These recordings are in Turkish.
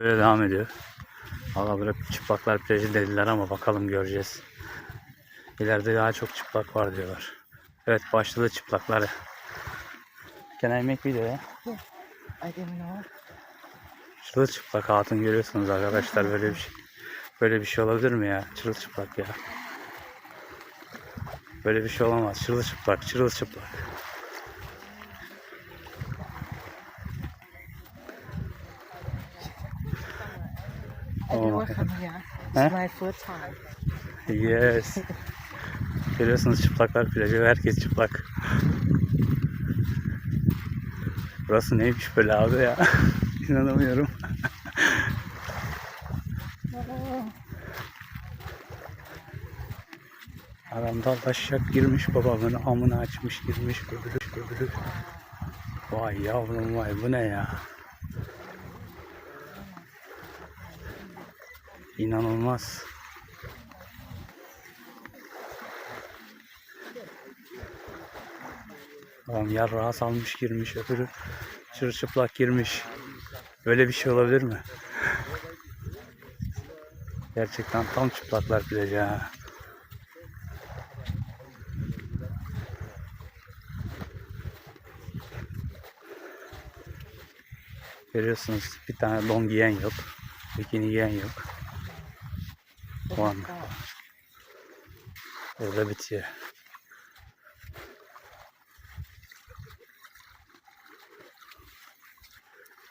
Böyle devam ediyor. Valla böyle çıplaklar plajı dediler ama bakalım göreceğiz. İleride daha çok çıplak var diyorlar. Evet başladı çıplaklar. Can I make video ya? I didn't know. Çırılçıplak hatun görüyorsunuz arkadaşlar böyle bir şey. Böyle bir şey olabilir mi ya? Çırılçıplak ya. Böyle bir şey olamaz. Çırılçıplak, çırılçıplak. My come here. It's my first time. Yes. Görüyorsunuz çıplaklar plajı ve herkes çıplak. Burası neymiş böyle abi ya? İnanamıyorum. Adam dal taşak girmiş babamın amına açmış girmiş göbülük göbülük. Vay yavrum vay bu ne ya? İnanılmaz. Adam yarrağı salmış girmiş öbürü çırılçıplak girmiş. Böyle bir şey olabilir mi? Gerçekten tam çıplaklar plajı ha. Görüyorsunuz bir tane don giyen yok. Bikini giyen yok. One. God. Orada bitiyor.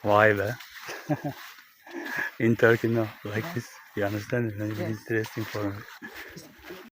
Vay be. In Turkey no, like this. You understand? It's Yes. interesting for me.